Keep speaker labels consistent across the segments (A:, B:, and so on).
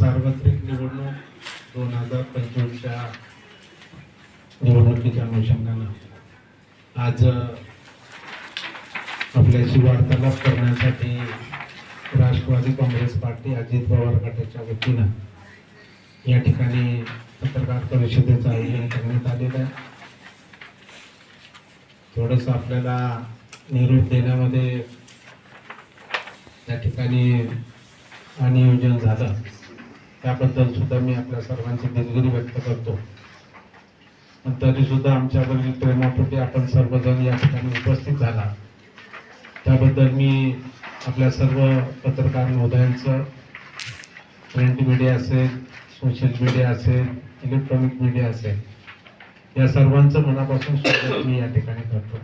A: सार्वत्रिक निवडणूक दोन हजार पंचवीसच्या निवडणुकीच्या अनुषंगानं. आज आपल्याशी वार्तालाप करण्यासाठी राष्ट्रवादी काँग्रेस पार्टी अजित पवार गटाच्या वतीनं या ठिकाणी पत्रकार परिषदेचं आयोजन करण्यात आलेलं आहे. थोडस आपल्याला निरोप देण्यामध्ये त्या ठिकाणी अनियोजन झालं. त्याबद्दल सुद्धा मी आपल्या सर्वांची दिलगिरी व्यक्त करतो. पण तरी सुद्धा आमच्यावरील प्रेमापोटी आपण सर्वजण या ठिकाणी उपस्थित झाला. त्याबद्दल मी आपल्या सर्व पत्रकार महोदयांचं प्रिंट मीडिया असेल सोशल मीडिया असेल इलेक्ट्रॉनिक मीडिया असेल या सर्वांचं मनापासून स्वागत मी या ठिकाणी करतो.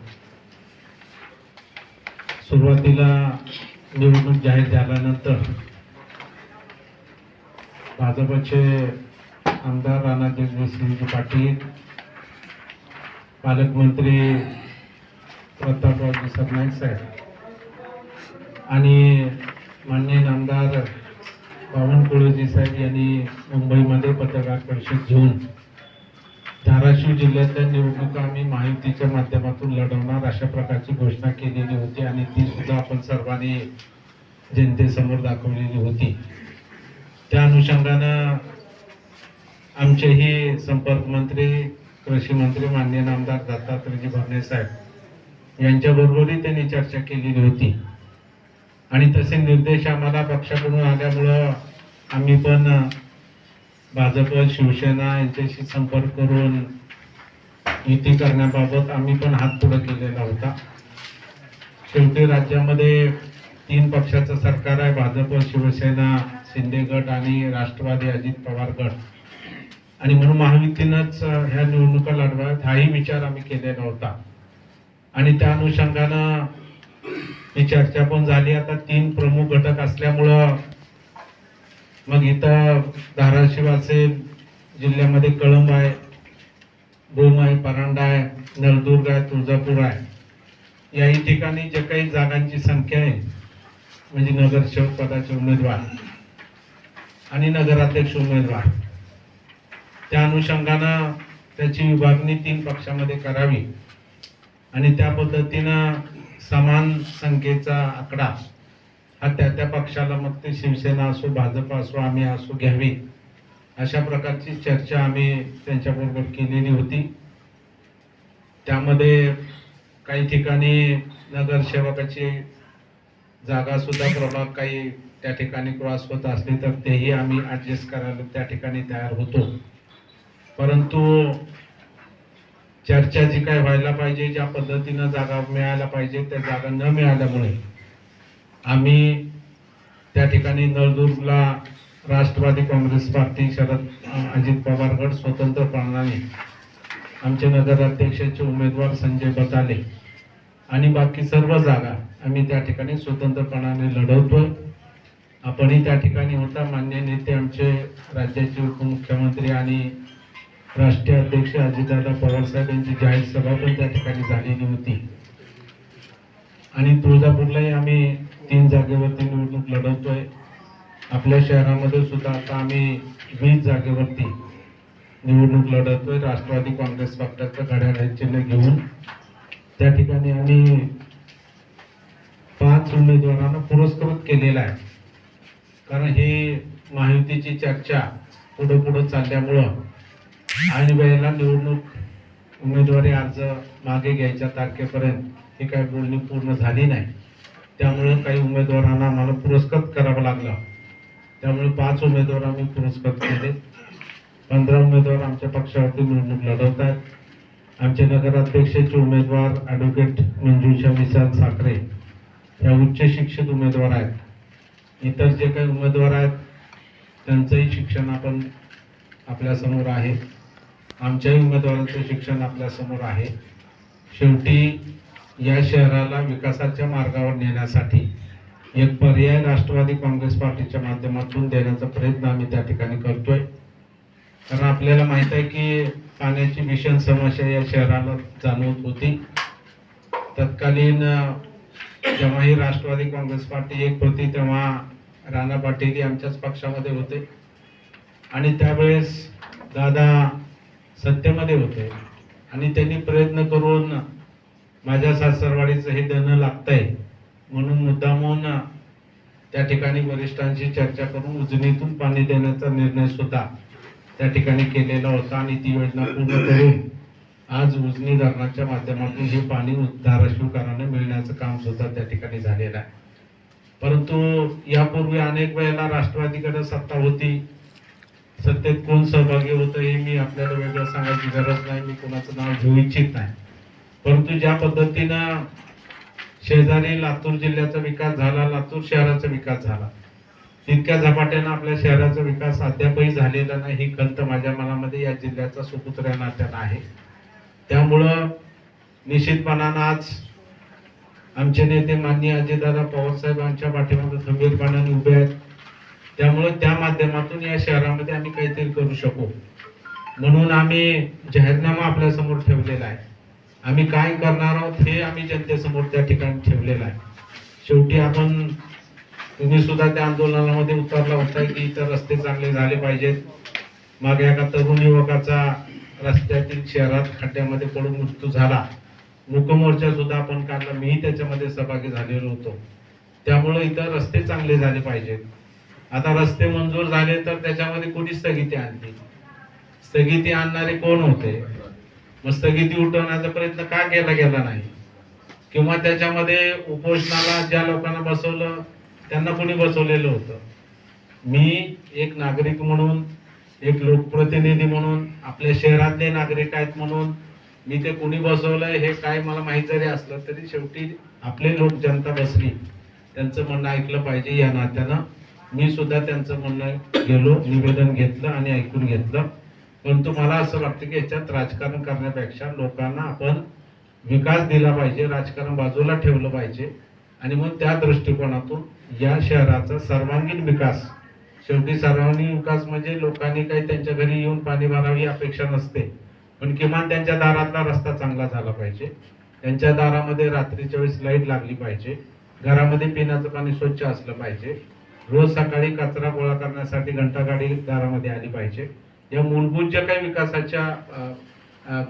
A: सुरुवातीला निवडणूक जाहीर झाल्यानंतर भाजपचे आमदार राणा जगदीशसिंह पाटील पालकमंत्री प्रतापरावजी सरनाईक साहेब आणि माननीय आमदार बावनकुळेजी साहेब यांनी मुंबईमध्ये पत्रकार परिषद घेऊन धाराशिव जिल्ह्यातल्या निवडणुका आम्ही माहितीच्या माध्यमातून लढवणार अशा प्रकारची घोषणा केलेली होती आणि ती सुद्धा आपण सर्वांनी जनतेसमोर दाखवलेली होती. त्या अनुषंगानं आमचेही संपर्क मंत्री कृषी मंत्री माननीय आमदार दत्तात्रयजी भरणे साहेब यांच्याबरोबरही त्यांनी चर्चा केलेली होती. आणि तसे निर्देश आम्हाला पक्षाकडून आल्यामुळं आम्ही पण भाजप शिवसेना यांच्याशी संपर्क करून युती करण्याबाबत आम्ही पण हात पुढे केलेला होता. शेवटी राज्यामध्ये तीन पक्षाचं सरकार आहे भाजप शिवसेना शिंदे गट आणि राष्ट्रवादी अजित पवार गट. आणि म्हणून महायुतीनंच ह्या निवडणुका लढवाव्यात हाही विचार आम्ही केलेला होता आणि त्या अनुषंगानं ही चर्चा पण झाली. आता तीन प्रमुख घटक असल्यामुळं मग इथं धाराशिव असेल जिल्ह्यामध्ये कळंब आहे भूम आहे परांडा आहे नळदुर्ग आहे तुळजापूर आहे. याही ठिकाणी जे काही जागांची संख्या आहे म्हणजे नगरसेवक पदाचे उमेदवार आणि नगराध्यक्ष उमेदवार. त्या अनुषंगानं त्याची विभागणी तीन पक्षामध्ये करावी आणि त्या पद्धतीनं समान संख्येचा आकडा हा त्या त्या पक्षाला मग ते शिवसेना असो भाजप असो आम्ही असो घ्यावी अशा प्रकारची चर्चा आम्ही त्यांच्याबरोबर केलेली होती. त्यामध्ये काही ठिकाणी नगरसेवकाची जागा सुद्धा प्रभाग काही त्या ठिकाणी क्रॉस होत असले तर तेही आम्ही ॲडजस्ट करायला त्या ठिकाणी तयार होतो. परंतु चर्चा जी काय व्हायला पाहिजे ज्या पद्धतीनं जागा मिळायला पाहिजे त्या जागा न मिळाल्यामुळे आम्ही त्या ठिकाणी नळदुर्गला राष्ट्रवादी काँग्रेस पार्टी शरद अजित पवार गट स्वतंत्रपणाने आमचे नगराध्यक्षाचे उमेदवार संजय बताले आणि बाकी सर्व जागा आम्ही त्या ठिकाणी स्वतंत्रपणाने लढवतोय. आपणही त्या ठिकाणी होता. मान्य नेते आमचे राज्याचे उपमुख्यमंत्री आणि राष्ट्रीय अध्यक्ष अजितदादा पवार साहेब यांची जाहीर सभा पण त्या ठिकाणी झालेली होती. आणि तुळजापूरलाही आम्ही तीन जागेवरती निवडणूक लढवतोय. आपल्या शहरामध्ये सुद्धा आता आम्ही वीस जागेवरती निवडणूक लढवतोय. राष्ट्रवादी काँग्रेस पक्षाचं घड्याळ चिन्ह घेऊन. त्या ठिकाणी आम्ही पाच उमेदवारांना पुरस्कृत केलेला आहे. कारण हे महायुतीची चर्चा पुढं पुढं चालल्यामुळं आणि वेळेला निवडणूक उमेदवारी अर्ज मागे घ्यायच्या तारखेपर्यंत ही काही बोलणी पूर्ण झाली नाही. त्यामुळे काही उमेदवारांना आम्हाला पुरस्कृत करावा लागला. त्यामुळे पाच उमेदवार आम्ही पुरस्कृत केले. पंधरा उमेदवार आमच्या पक्षावरती निवडणूक लढवत आहेत. आमचे नगराध्यक्षाचे उमेदवार ॲडव्होकेट मंजूषा विशाल साखरे या उच्च शिक्षित उमेदवार आहेत. इतर जे काही उमेदवार आहेत त्यांचंही शिक्षण आपण आपल्यासमोर आहे. आमच्याही उमेदवारांचं शिक्षण आपल्यासमोर आहे. शेवटी या शहराला विकासाच्या मार्गावर नेण्यासाठी एक पर्याय राष्ट्रवादी काँग्रेस पार्टीच्या माध्यमातून देण्याचा प्रयत्न आम्ही त्या ठिकाणी करतोय. कारण आपल्याला माहीत आहे की पाण्याची भीषण समस्या या शहराला जाणवत होती. तत्कालीन जेव्हा ही राष्ट्रवादी काँग्रेस पार्टी एक होती तेव्हा राणा पाटील आमच्याच पक्षामध्ये होते. आणि त्यावेळेस दादा सत्तेमध्ये होते. आणि त्यांनी प्रयत्न करून माझ्या सासरवाडीचं हे देणं लागतंय. म्हणून मुद्दामून त्या ठिकाणी वरिष्ठांशी चर्चा करून उजनीतून पाणी देण्याचा निर्णय सुद्धा त्या ठिकाणी केलेला होता. आणि ती योजना पूर्ण करून आज उजनी धरणाच्या माध्यमातून हे पाणी धाराशिवकरांना मिळण्याचं काम सुद्धा त्या ठिकाणी झालेलं आहे. परंतु यापूर्वी अनेक वेळेला राष्ट्रवादीकडे सत्ता होती. सत्तेत कोण सहभागी होतं हे मी आपल्याला वेगळं सांगायची गरज नाही मी कोणाचं नाव घेऊ इच्छित नाही. परंतु ज्या पद्धतीनं शेजारी लातूर जिल्ह्याचा विकास झाला लातूर शहराचा विकास झाला तितक्या झपाट्यानं आपल्या शहराचा विकास अद्यापही झालेला नाही ही खंत माझ्या मनामध्ये या जिल्ह्याचा सुपुत्र नात्यानं आहे. त्यामुळं निश्चितपणानं आज आमचे नेते माननीय अजितदादा पवारसाहेब यांच्या पाठीमागे खंबीरपणाने उभे आहेत. त्यामुळं त्या माध्यमातून या शहरामध्ये आम्ही काहीतरी करू शकू. म्हणून आम्ही जाहीरनामा आपल्यासमोर ठेवलेला आहे. आम्ही काय करणार आहोत हे आम्ही जनतेसमोर त्या ठिकाणी ठेवलेलं आहे. शेवटी आपण तुम्ही सुद्धा त्या आंदोलनामध्ये उतरला होता की इतर रस्ते चांगले झाले पाहिजेत. मागे एका तरुण युवकाचा रस्त्यातील शहरात खड्ड्यामध्ये पडून मृत्यू झाला. मुकमोर्चा सुद्धा आपण काढला. मीही त्याच्यामध्ये सहभागी झालेलो होतो. त्यामुळे इथं रस्ते चांगले झाले पाहिजेत. आता रस्ते मंजूर झाले तर त्याच्यामध्ये कोणी स्थगिती आणली? स्थगिती आणणारे कोण होते? मग स्थगिती उठवण्याचा प्रयत्न का केला गेला नाही? किंवा त्याच्यामध्ये उपोषणाला ज्या लोकांना बसवलं त्यांना कोणी बसवलेलं होतं? मी एक नागरिक म्हणून एक लोकप्रतिनिधी म्हणून आपल्या शहरातले नागरिक आहेत म्हणून मी ते कुणी बसवलंय हे काय मला माहीत जरी असलं तरी शेवटी आपले लोक जनता बसली. त्यांचं म्हणणं ऐकलं पाहिजे या नात्यानं. मी सुद्धा त्यांचं म्हणणं गेलो निवेदन घेतलं आणि ऐकून घेतलं. परंतु मला असं वाटतं की याच्यात राजकारण करण्यापेक्षा लोकांना आपण विकास दिला पाहिजे राजकारण बाजूला ठेवलं पाहिजे. आणि मग त्या दृष्टिकोनातून या शहराचा सर्वांगीण विकास शेवटी सर्वांनी विकास म्हणजे लोकांनी काही त्यांच्या घरी येऊन पाणी भरावी अपेक्षा नसते. पण किमान त्यांच्या दारातला रस्ता चांगला झाला पाहिजे. त्यांच्या दारामध्ये रात्रीच्या वेळेस लाइट लागली पाहिजे. घरामध्ये पिण्याचं पाणी स्वच्छ असलं पाहिजे. रोज सकाळी कचरा गोळा करण्यासाठी घंटागाडी दारामध्ये आली पाहिजे. या मूलभूत ज्या काही विकासाच्या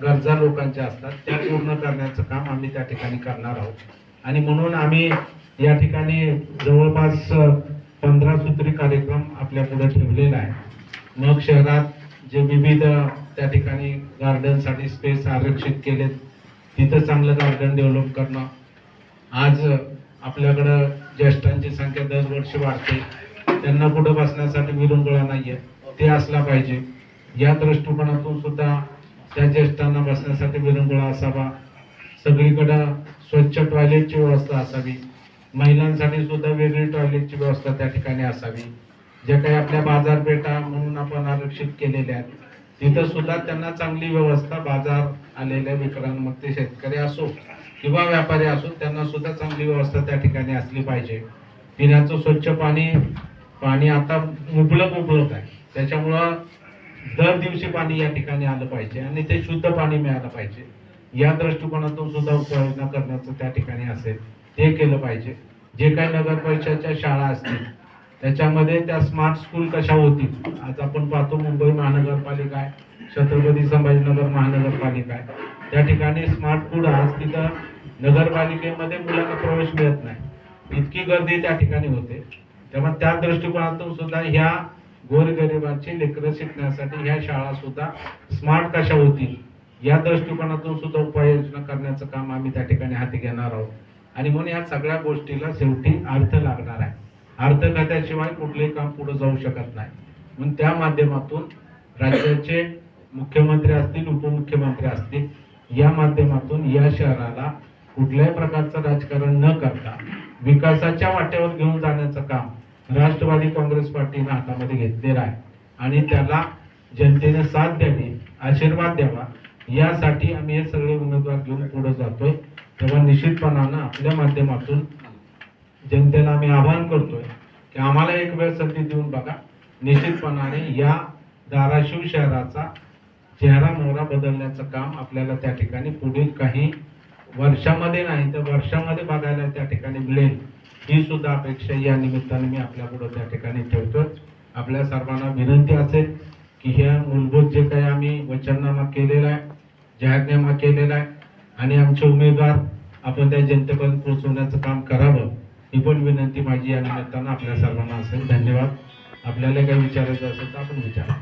A: गरजा लोकांच्या असतात त्या पूर्ण करण्याचं काम आम्ही त्या ठिकाणी करणार आहोत. आणि म्हणून आम्ही या ठिकाणी जवळपास पंधरा सूत्री कार्यक्रम आपल्या पुढे ठेवलेला आहे. मग शहरात जे विविध त्या ठिकाणी गार्डनसाठी स्पेस आरक्षित केलेत तिथं चांगलं गार्डन डेव्हलप करणं. आज आपल्याकडं ज्येष्ठांची संख्या दरवर्षी वाढते. त्यांना कुठं बसण्यासाठी विरंगुळा नाहीये. ते असला पाहिजे. या दृष्टिकोनातून सुद्धा त्या ज्येष्ठांना बसण्यासाठी विरंगुळा असावा. सगळीकडं स्वच्छ टॉयलेटची व्यवस्था असावी. महिलांसाठी सुद्धा वेगळी टॉयलेटची व्यवस्था त्या ठिकाणी असावी. ज्या काही आपल्या बाजारपेठा म्हणून आपण आरक्षित केलेल्या आहेत तिथं सुद्धा त्यांना चांगली व्यवस्था बाजार आलेल्या विक्रांमध्ये शेतकरी असो किंवा व्यापारी असो त्यांना सुद्धा चांगली व्यवस्था त्या ठिकाणी असली पाहिजे. पिण्याचं स्वच्छ पाणी पाणी आता मुबलक उपलब्ध आहे. त्याच्यामुळं दर दिवशी पाणी या ठिकाणी आलं पाहिजे आणि ते शुद्ध पाणी मिळालं पाहिजे. या दृष्टिकोनातून सुद्धा उपाययोजना करण्याचं त्या ठिकाणी असेल. हे केलं पाहिजे. जे काही नगर परिषदच्या शाळा असतील त्याच्यामध्ये त्या स्मार्ट स्कूल कशा होतील? आज आपण पाहतो मुंबई महानगरपालिका आहे छत्रपती संभाजीनगर महानगरपालिका आहे. त्या ठिकाणी स्मार्ट फूड आज तिथं नगरपालिकेमध्ये मुलांना प्रवेश मिळत नाही. इतकी गर्दी त्या ठिकाणी होते. तेव्हा त्या दृष्टिकोनातून सुद्धा ह्या गोरगरिबांची लेकरं शिकण्यासाठी ह्या शाळा सुद्धा स्मार्ट कशा होतील या दृष्टिकोनातून सुद्धा उपाययोजना करण्याचं काम आम्ही त्या ठिकाणी हाती घेणार आहोत. आणि म्हणून या सगळ्या गोष्टीला शेवटी अर्थ लागणार आहे. अर्थ खात्याशिवाय कुठलंही काम पुढे जाऊ शकत नाही. म्हणून त्या माध्यमातून राज्याचे मुख्यमंत्री असतील उपमुख्यमंत्री असतील या माध्यमातून या शहराला कुठल्याही प्रकारचं राजकारण न करता विकासाच्या वाट्यावर घेऊन जाण्याचं काम राष्ट्रवादी काँग्रेस पार्टीनं हातामध्ये घेतलेलं आहे. आणि त्याला जनतेने साथ द्यावी आशीर्वाद द्यावा यासाठी आम्ही हे सगळे उमेदवार घेऊन पुढे जातोय. तेव्हा निश्चितपणानं आपल्या माध्यमातून जनतेला आम्ही आवाहन करतोय की आम्हाला एक वेळ संधी देऊन बघा. निश्चितपणाने या धाराशिव शहराचा चेहरा मोहरा बदलण्याचं काम आपल्याला त्या ठिकाणी पुढील काही वर्षामध्ये नाही तर वर्षामध्ये बघायला त्या ठिकाणी मिळेल. ही सुद्धा अपेक्षा या निमित्ताने मी आपल्यापुढं त्या ठिकाणी ठेवतो आपल्या सर्वांना विनंती असेल की ह्या मूलभूत जे काही आम्ही वचननामा केलेला आहे जाहीरनामा केलेला आहे आणि आमचे उमेदवार आपण त्या जनतेपर्यंत पोहोचवण्याचं काम करावं ही पण विनंती माझी या निमित्तानं आपल्या सर्वांना असेल. धन्यवाद. आपल्याला काही विचारायचं असेल तर आपण विचारा.